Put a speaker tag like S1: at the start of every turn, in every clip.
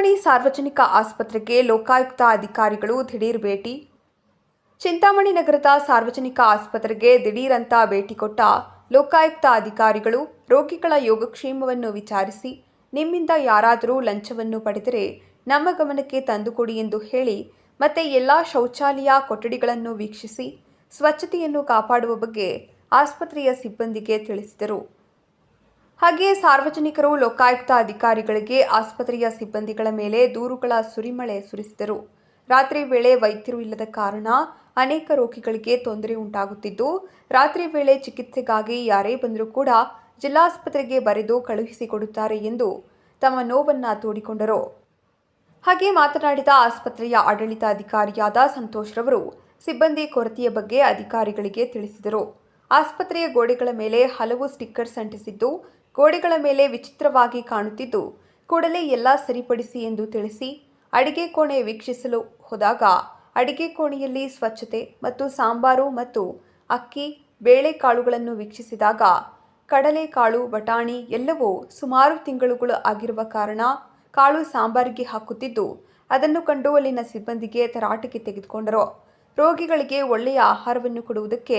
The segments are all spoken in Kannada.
S1: ಚಿಂತಾಮಣಿ ಸಾರ್ವಜನಿಕ ಆಸ್ಪತ್ರೆಗೆ ಲೋಕಾಯುಕ್ತ ಅಧಿಕಾರಿಗಳು ದಿಢೀರ್ ಭೇಟಿ. ಚಿಂತಾಮಣಿ ನಗರದ ಸಾರ್ವಜನಿಕ ಆಸ್ಪತ್ರೆಗೆ ದಿಢೀರಂತ ಭೇಟಿ ಕೊಟ್ಟ ಲೋಕಾಯುಕ್ತ ಅಧಿಕಾರಿಗಳು ರೋಗಿಗಳ ಯೋಗಕ್ಷೇಮವನ್ನು ವಿಚಾರಿಸಿ, ನಿಮ್ಮಿಂದ ಯಾರಾದರೂ ಲಂಚವನ್ನು ಪಡೆದರೆ ನಮ್ಮ ಗಮನಕ್ಕೆ ತಂದುಕೊಡಿ ಎಂದು ಹೇಳಿ, ಮತ್ತೆ ಎಲ್ಲ ಶೌಚಾಲಯ ಕೊಠಡಿಗಳನ್ನು ವೀಕ್ಷಿಸಿ, ಸ್ವಚ್ಛತೆಯನ್ನು ಕಾಪಾಡುವ ಬಗ್ಗೆ ಆಸ್ಪತ್ರೆಯ ಸಿಬ್ಬಂದಿಗೆ ತಿಳಿಸಿದರು. ಹಾಗೆಯೇ ಸಾರ್ವಜನಿಕರು, ಲೋಕಾಯುಕ್ತ ಅಧಿಕಾರಿಗಳಿಗೆ, ಆಸ್ಪತ್ರೆಯ ಸಿಬ್ಬಂದಿಗಳ ಮೇಲೆ ದೂರುಗಳ ಸುರಿಮಳೆ ಸುರಿಸಿದರು. ರಾತ್ರಿ ವೇಳೆ ವೈದ್ಯರು ಇಲ್ಲದ ಕಾರಣ ಅನೇಕ ರೋಗಿಗಳಿಗೆ ತೊಂದರೆ ಉಂಟಾಗುತ್ತಿದ್ದು, ರಾತ್ರಿ ವೇಳೆ ಚಿಕಿತ್ಸೆಗಾಗಿ ಯಾರೇ ಬಂದರೂ ಕೂಡ ಜಿಲ್ಲಾಸ್ಪತ್ರೆಗೆ ಬರೆದು ಕಳುಹಿಸಿಕೊಡುತ್ತಾರೆ ಎಂದು ತಮ್ಮ ನೋವನ್ನು ತೋಡಿಕೊಂಡರು. ಹಾಗೆ ಮಾತನಾಡಿದ ಆಸ್ಪತ್ರೆಯ ಆಡಳಿತಾಧಿಕಾರಿಯಾದ ಸಂತೋಷ್ ರವರು ಸಿಬ್ಬಂದಿ ಕೊರತೆಯ ಬಗ್ಗೆ ಅಧಿಕಾರಿಗಳಿಗೆ ತಿಳಿಸಿದರು. ಆಸ್ಪತ್ರೆಯ ಗೋಡೆಗಳ ಮೇಲೆ ಹಲವು ಸ್ಟಿಕ್ಕರ್ಸ್ ಅಂಟಿಸಿದ್ದು ಗೋಡೆಗಳ ಮೇಲೆ ವಿಚಿತ್ರವಾಗಿ ಕಾಣುತ್ತಿದ್ದು, ಕೂಡಲೇ ಎಲ್ಲ ಸರಿಪಡಿಸಿ ಎಂದು ತಿಳಿಸಿ, ಅಡಿಗೆ ಕೋಣೆ ವೀಕ್ಷಿಸಲು ಹೋದಾಗ, ಅಡಿಗೆ ಕೋಣೆಯಲ್ಲಿ ಸ್ವಚ್ಛತೆ ಮತ್ತು ಸಾಂಬಾರು ಮತ್ತು ಅಕ್ಕಿ, ಬೇಳೆಕಾಳುಗಳನ್ನು ವೀಕ್ಷಿಸಿದಾಗ, ಕಡಲೆಕಾಳು, ಬಟಾಣಿ ಎಲ್ಲವೂ ಸುಮಾರು ತಿಂಗಳುಗಳು ಆಗಿರುವ ಕಾರಣ ಕಾಳು ಸಾಂಬಾರಿಗೆ ಹಾಕುತ್ತಿದ್ದು, ಅದನ್ನು ಕಂಡು ಅಲ್ಲಿನ ಸಿಬ್ಬಂದಿಗೆ ತರಾಟೆಗೆ ತೆಗೆದುಕೊಂಡರು. ರೋಗಿಗಳಿಗೆ ಒಳ್ಳೆಯ ಆಹಾರವನ್ನು ಕೊಡುವುದಕ್ಕೆ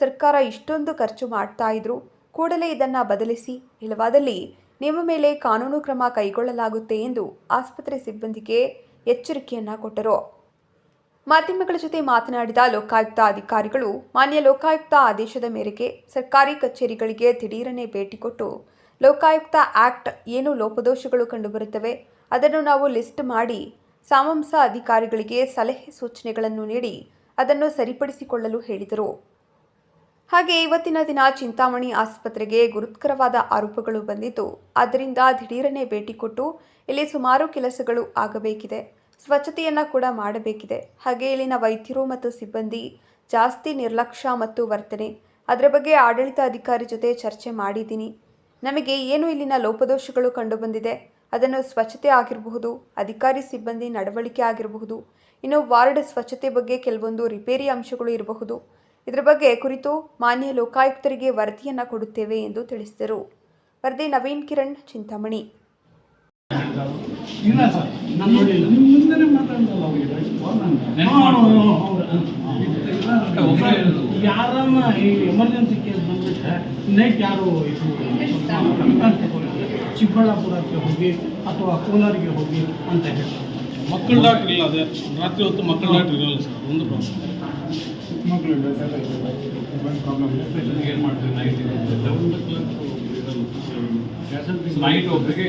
S1: ಸರ್ಕಾರ ಇಷ್ಟೊಂದು ಖರ್ಚು ಮಾಡ್ತಾ ಇದ್ರು. ಕೂಡಲೇ ಇದನ್ನು ಬದಲಿಸಿ. ಇಲ್ಲವಾದಲ್ಲಿ ನಿಮ್ಮ ಮೇಲೆ ಕಾನೂನು ಕ್ರಮ ಕೈಗೊಳ್ಳಲಾಗುತ್ತೆ ಎಂದು ಆಸ್ಪತ್ರೆ ಸಿಬ್ಬಂದಿಗೆ ಎಚ್ಚರಿಕೆಯನ್ನ ಕೊಟ್ಟರು. ಮಾಧ್ಯಮಗಳ ಜೊತೆ ಮಾತನಾಡಿದ ಲೋಕಾಯುಕ್ತ ಅಧಿಕಾರಿಗಳು, ಮಾನ್ಯ ಲೋಕಾಯುಕ್ತ ಆದೇಶದ ಮೇರೆಗೆ ಸರ್ಕಾರಿ ಕಚೇರಿಗಳಿಗೆ ದಿಢೀರನೆ ಭೇಟಿ ಕೊಟ್ಟು ಲೋಕಾಯುಕ್ತ ಆಕ್ಟ್ ಏನು ಲೋಪದೋಷಗಳು ಕಂಡುಬರುತ್ತವೆ, ಅದನ್ನು ನಾವು ಲಿಸ್ಟ್ ಮಾಡಿ ಸಾಮಂಸ ಅಧಿಕಾರಿಗಳಿಗೆ ಸಲಹೆ ಸೂಚನೆಗಳನ್ನು ನೀಡಿ ಅದನ್ನು ಸರಿಪಡಿಸಿಕೊಳ್ಳಲು ಹೇಳಿದರು. ಹಾಗೆ ಇವತ್ತಿನ ದಿನ ಚಿಂತಾಮಣಿ ಆಸ್ಪತ್ರೆಗೆ ಗುರುತ್ಕರವಾದ ಆರೋಪಗಳು ಬಂದಿದ್ದು ಆದ್ದರಿಂದ ದಿಢೀರನೆ ಭೇಟಿ ಕೊಟ್ಟು ಇಲ್ಲಿ ಸುಮಾರು ಕೆಲಸಗಳು ಆಗಬೇಕಿದೆ, ಸ್ವಚ್ಛತೆಯನ್ನು ಕೂಡ ಮಾಡಬೇಕಿದೆ. ಹಾಗೆ ಇಲ್ಲಿನ ವೈದ್ಯರು ಮತ್ತು ಸಿಬ್ಬಂದಿ ಜಾಸ್ತಿ ನಿರ್ಲಕ್ಷ್ಯ ಮತ್ತು ವರ್ತನೆ, ಅದರ ಬಗ್ಗೆ ಆಡಳಿತ ಅಧಿಕಾರಿ ಜೊತೆ ಚರ್ಚೆ ಮಾಡಿದ್ದೀನಿ. ನಮಗೆ ಏನು ಇಲ್ಲಿನ ಲೋಪದೋಷಗಳು ಕಂಡುಬಂದಿದೆ, ಅದನ್ನು ಸ್ವಚ್ಛತೆ ಆಗಿರಬಹುದು, ಅಧಿಕಾರಿ ಸಿಬ್ಬಂದಿ ನಡವಳಿಕೆ ಆಗಿರಬಹುದು, ಇನ್ನು ವಾರ್ಡ್ ಸ್ವಚ್ಛತೆ ಬಗ್ಗೆ ಕೆಲವೊಂದು ರಿಪೇರಿ ಅಂಶಗಳು ಇರಬಹುದು ಇದರ ಬಗ್ಗೆ ಕುರಿತು ಮಾನ್ಯ ಲೋಕಾಯುಕ್ತರಿಗೆ ವರದಿಯನ್ನು ಕೊಡುತ್ತೇವೆ ಎಂದು ತಿಳಿಸಿದರು. ವರದಿ ನವೀನ್ ಕಿರಣ್ ಚಿಂತಾಮಣಿ.
S2: ಯಾರನ್ನ ಈ ಎಮರ್ಜೆನ್ಸಿ ಕೇಸ್ ಬಂದ್ಬಿಟ್ರೆ ಯಾರು ಚಿಕ್ಕಬಳ್ಳಾಪುರಕ್ಕೆ ಹೋಗಿ ಅಥವಾ ಕೋಲಾರಿಗೆ ಹೋಗಿ ಅಂತ ಹೇಳ್ತಾರೆ.
S3: ಮಕ್ಕಳ ಡಾಕ್ಟರ್ ಇಲ್ಲ ಅದೇ ರಾತ್ರಿ ಹೊತ್ತು ಮಕ್ಕಳ ಡಾಕ್ಟರ್ ಇರಲ್ಲ ಸರ್ ಒಂದು ಪ್ರಾಬ್ಲಮ್
S4: ಏನು ಮಾಡ್ತೀವಿ ನೈಟ್ ನೈಟ್ ಒಬ್ಬರಿಗೆ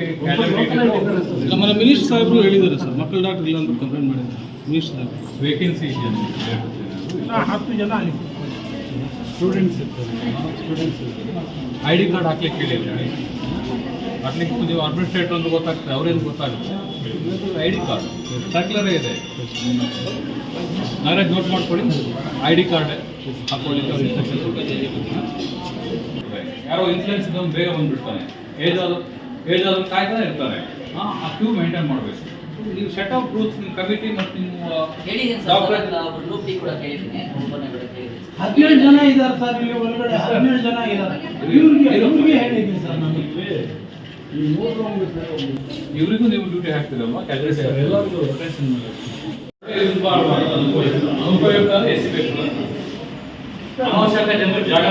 S3: ಇಲ್ಲ ಮನೆ ಮಿನಿಸ್ಟರ್ ಸಾಹೇಬರು ಹೇಳಿದ್ದಾರೆ ಸರ್. ಮಕ್ಕಳ ಡಾಕ್ಟರ್ ಇಲ್ಲ ಅಂತ ಕಂಪ್ಲೇಂಟ್ ಮಾಡಿದ್ದಾರೆ. ಮಿನಿಸ್ಟರ್ ಸಾಹೇಬ್
S4: ವೇಕೆನ್ಸಿ ಇದೆಯಾ
S2: ಹತ್ತು ಜನ ಅಲ್ಲಿ
S3: ಸ್ಟೂಡೆಂಟ್ಸ್ ಇರ್ತಾರೆ. ಸ್ಟೂಡೆಂಟ್ಸ್
S4: ಐ ಡಿ ಕಾರ್ಡ್ ಹಾಕ್ಲಿಕ್ಕೆ ಹೇಳಿದ್ರೆ? ಹಾಕ್ಲಿಕ್ಕೆ ನೀವು ಅಡ್ಮಿನಿಸ್ಟ್ರೇಟರ್ ಅಂತ ಗೊತ್ತಾಗ್ತದೆ ಅವ್ರೇನು ಗೊತ್ತಾಗುತ್ತೆ? ಐ ಡಿ ಕಾರ್ಡ್ ಸರ್ಕ್ಯುಲರೇ ಇದೆ. ನಾಳೆ ನೋಟ್ ಮಾಡ್ಕೊಳ್ಳಿ. ಐ ಡಿ ಕಾರ್ಡ್ ಹಾಕೊಳ್ಳಿ. ಅವ್ರು ಇನ್ಸ್ಟ್ರಕ್ಷನ್ ಯಾರೋ ಇನ್ಸೂರೆನ್ಸ್ ಇದ್ದವನು ಬೇಗ ಬಂದ್ಬಿಡ್ತಾನೆ. ಏಜ್ ಆದ ಏಜ್ ಆದ ಕಾಯ್ತಾನೆ ಇರ್ತಾರೆ. ಹಾಂ ಆ ಕ್ಯೂ ಮೇಂಟೈನ್ ಮಾಡಬೇಕು. ನೀವು ಸೆಟ್ ಆಫ್ ರೂಲ್ಸ್ ನಿಮ್ಮ ಕಮಿಟಿ ಮತ್ತು ನಿಮ್ಮ ಡಾಕ್ಟರ್
S2: ಹದಿನೇಳು ಜನ ಇದ್ದಾರೆ ಸರ್ ಇಲ್ಲಿ ಒಳಗಡೆ ಹದಿನೇಳು ಜನ ಇದ್ದಾರೆ. ಇವ್ರಿಗೆ ಇವ್ರಿಗೆ ಹೇಳಿದ್ದೀನಿ ಸರ್ ನಾನು
S4: ಇವರಿಗೂ ನೀವು ಡ್ಯೂಟಿ ಹಾಕ್ತಿರಲ್ವಾ?
S3: ಎಲ್ಲರಿಗೂ. ರೊಟೇಷನ್ ಮಾಡಿ
S4: ಅನುಪಯುಕ್ತ ಎಸಿಬೇಕು ಜನರಿಗೆ ಜಾಗ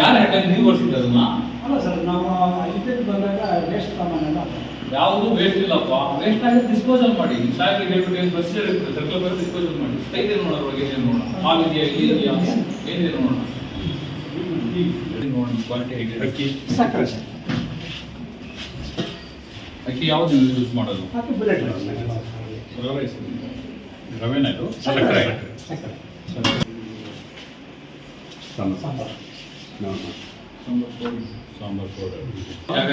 S4: ಯಾರು ನೀವು ಅದನ್ನ?
S2: ಅಲ್ಲ ಸರ್ ನಾವು ಇದಕ್ಕೆ ಬಂದಾಗ ವೇಸ್ಟ್ ಸಾಮಾನೆಲ್ಲ
S4: ಯಾವುದು ವೇಸ್ಟ್ ಇಲ್ಲಪ್ಪ. ವೇಸ್ಟ್ ಆಗಿ ಡಿಸ್ಪೋಸಲ್ ಮಾಡಿ. ಸಾಯಂಕಾಲ ಹೇಳ್ಬಿಟ್ಟು ಏನು ಬಸ್ ಇರುತ್ತೆ? ಸರ್ಕಲ್ ಬರೋ ಡಿಸ್ಪೋಸಲ್ ಮಾಡಿ. ತೆಗೆದು ನೋಡೋಣ ಒಳಗೆ? ಏನೇನು ನೋಡೋಣ ಹಾಲ್ ಇದೆಯಾ? ಇಲ್ಲಿ ಇದೆಯಾ? ಏನಿದೆ ನೋಡೋಣ ನೋಡೋಣ ಕ್ವಾಲಿಟಿ ಹೇಗಿದೆ. ಅಕ್ಕಿ.
S2: ಸಕ್ಕರೆ ಸರ್
S4: ಅಕ್ಕಿ ಯಾವ್ದು ಯೂಸ್ ಮಾಡೋದು? ರವೆನ ಇದು?
S2: ಸಕ್ಕರೆ.
S4: ಸಾಂಬಾರ್. ಪೌಡರ್. ಜಾಗ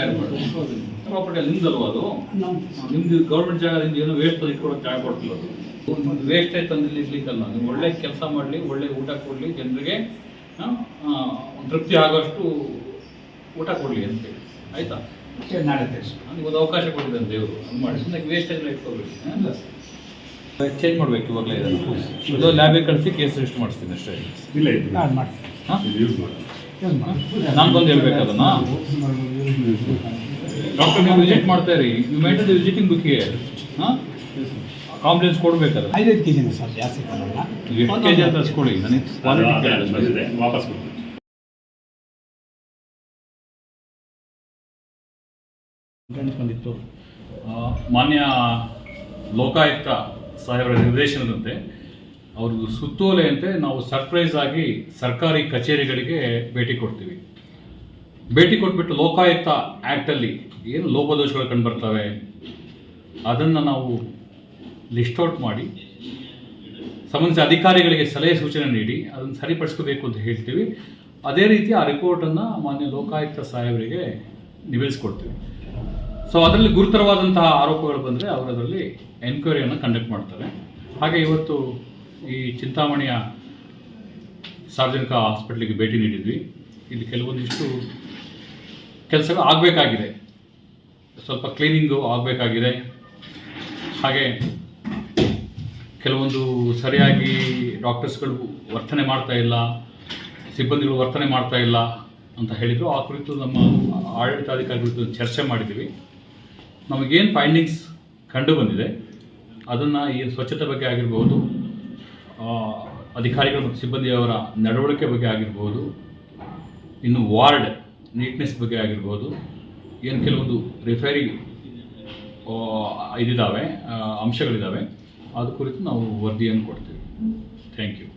S4: ಪ್ರಾಪರ್ಟಿ ನಿಮ್ದಲ್ವಾ ಅದು?
S2: ನಮ್ಮ
S4: ನಿಮ್ದು ಗೌರ್ಮೆಂಟ್ ಜಾಗದಿಂದ ಏನು ವೇಸ್ಟ್ ಇಟ್ಕೊಳಕ್ಕೆ ಜಾಗ ಕೊಡ್ತಿಲ್ಲ ವೇಸ್ಟ್ ವೇಸ್ಟೇಜ್ ತಂದು ಇರ್ಲಿಕ್ಕಲ್ಲ. ನೀವು ಒಳ್ಳೆ ಕೆಲಸ ಮಾಡಲಿ ಒಳ್ಳೆ ಊಟ ಕೊಡಲಿ ಜನರಿಗೆ ತೃಪ್ತಿ ಆಗೋಷ್ಟು ಊಟ ಕೊಡಲಿ ಅಂತೇಳಿ ಆಯ್ತಾ?
S2: ನಾಳೆ ತಿಳಿಸಿ
S4: ನನಗೆ ಒಂದು ಅವಕಾಶ ಕೊಟ್ಟಿದ್ದಾನೆ ದೇವರು. ಹಂಗೆ ಮಾಡಿ. ಸುಮ್ಮನೆ ವೇಸ್ಟೇಜ್ ಇಟ್ಕೋಬೇಡಿ. ಚೇಂಜ್ ಮಾಡ್ಬೇಕು ಇವಾಗಲೇ ಇದನ್ನು. ಇದು ಲ್ಯಾಬಿಗೆ ಕಳಿಸಿ ಕೇಸ್ ರಿಜಿಸ್ಟರ್ ಮಾಡಿಸ್ತೀನಿ ಅಷ್ಟೇ.
S2: ನಾನು ಮಾಡ್ತೀನಿ.
S4: ಹಾಂ?
S2: ಯೂಸ್ ಮಾಡಿ.
S4: ನಾನು ಬಂದು ಹೇಳ್ಬೇಕು ಅದನ್ನು ಡಾಕ್ಟರ್ ನೀವು ವಿಸಿಟ್ ಮಾಡ್ತಾ ಇರಿ. ನೀವು ಮೇಂಟೈನ್ ವಿಸಿಟಿಂಗ್ ಹಿಯರ್ ಹಾಂ? ಕಾಂಪ್ಲೇನ್ಸ್ ಕೊಡ್ಬೇಕಾದ್ರೆ
S2: ಐದೈದು ಕೆ ಜಿನ ಸರ್ ಜಾಸ್ತಿ
S4: ಎಷ್ಟು ಕೆ ಜಿ ಅಂತ ನನಗೆ ಕ್ವಾಲಿಟಿ
S5: ವಾಪಸ್ ಕೊಡ್ತೀನಿ.
S4: ಆ, ಮಾನ್ಯ ಲೋಕಾಯುಕ್ತ ಸಾಹೇಬರ ನಿರ್ದೇಶನದಂತೆ ಅವ್ರದ್ದು ಸುತ್ತೋಲೆಯಂತೆ ನಾವು ಸರ್ಪ್ರೈಸ್ ಆಗಿ ಸರ್ಕಾರಿ ಕಚೇರಿಗಳಿಗೆ ಭೇಟಿ ಕೊಡ್ತೀವಿ. ಭೇಟಿ ಕೊಟ್ಬಿಟ್ಟು ಲೋಕಾಯುಕ್ತ ಆ್ಯಕ್ಟಲ್ಲಿ ಏನು ಲೋಪದೋಷಗಳು ಕಂಡುಬರ್ತವೆ ಅದನ್ನು ನಾವು ಲಿಸ್ಟ್ ಔಟ್ ಮಾಡಿ ಸಂಬಂಧಿಸಿದ ಅಧಿಕಾರಿಗಳಿಗೆ ಸಲಹೆ ಸೂಚನೆ ನೀಡಿ ಅದನ್ನು ಸರಿಪಡಿಸ್ಕೋಬೇಕು ಅಂತ ಹೇಳ್ತೀವಿ. ಅದೇ ರೀತಿ ಆ ರಿಪೋರ್ಟನ್ನು ಮಾನ್ಯ ಲೋಕಾಯುಕ್ತ ಸಾಹೇಬರಿಗೆ ನಿವೇದಿಸ್ಕೊಡ್ತೀವಿ ಸೊ ಅದರಲ್ಲಿ ಗುರುತರವಾದಂತಹ ಆರೋಪಗಳು ಬಂದರೆ ಅವರು ಅದರಲ್ಲಿ ಎನ್ಕ್ವೈರಿಯನ್ನು ಕಂಡಕ್ಟ್ ಮಾಡ್ತಾರೆ ಹಾಗೆ ಇವತ್ತು ಈ ಚಿಂತಾಮಣಿಯ ಸಾರ್ವಜನಿಕ ಹಾಸ್ಪಿಟ್ಲಿಗೆ ಭೇಟಿ ನೀಡಿದ್ವಿ. ಇಲ್ಲಿ ಕೆಲವೊಂದಿಷ್ಟು ಕೆಲಸಗಳು ಆಗಬೇಕಾಗಿದೆ. ಸ್ವಲ್ಪ ಕ್ಲೀನಿಂಗು ಆಗಬೇಕಾಗಿದೆ. ಹಾಗೆ ಕೆಲವೊಂದು ಸರಿಯಾಗಿ ಡಾಕ್ಟರ್ಸ್ಗಳು ವರ್ತನೆ ಮಾಡ್ತಾ ಇಲ್ಲ, ಸಿಬ್ಬಂದಿಗಳು ವರ್ತನೆ ಮಾಡ್ತಾ ಇಲ್ಲ ಅಂತ ಹೇಳಿದರು. ಆ ಕುರಿತು ನಮ್ಮ ಆಡಳಿತಾಧಿಕಾರಿಗಳ ಚರ್ಚೆ ಮಾಡಿದ್ದೀವಿ ನಮಗೇನು ಫೈಂಡಿಂಗ್ಸ್ ಕಂಡು ಬಂದಿದೆ, ಅದನ್ನು ಈ ಸ್ವಚ್ಛತೆ ಬಗ್ಗೆ ಆಗಿರ್ಬೋದು ಅಧಿಕಾರಿಗಳು ಮತ್ತು ಸಿಬ್ಬಂದಿಯವರ ನಡವಳಿಕೆ ಬಗ್ಗೆ ಆಗಿರ್ಬೋದು, ಇನ್ನು ವಾರ್ಡ್ ನೀಟ್ನೆಸ್ ಬಗ್ಗೆ ಆಗಿರ್ಬೋದು, ಏನು ಕೆಲವೊಂದು ರಿಫೈರಿ ಇದಿದ್ದಾವೆ ಅಂಶಗಳಿದ್ದಾವೆ ಅದು ಕುರಿತು ನಾವು ವರದಿಯನ್ನು ಕೊಡ್ತೀವಿ. Thank you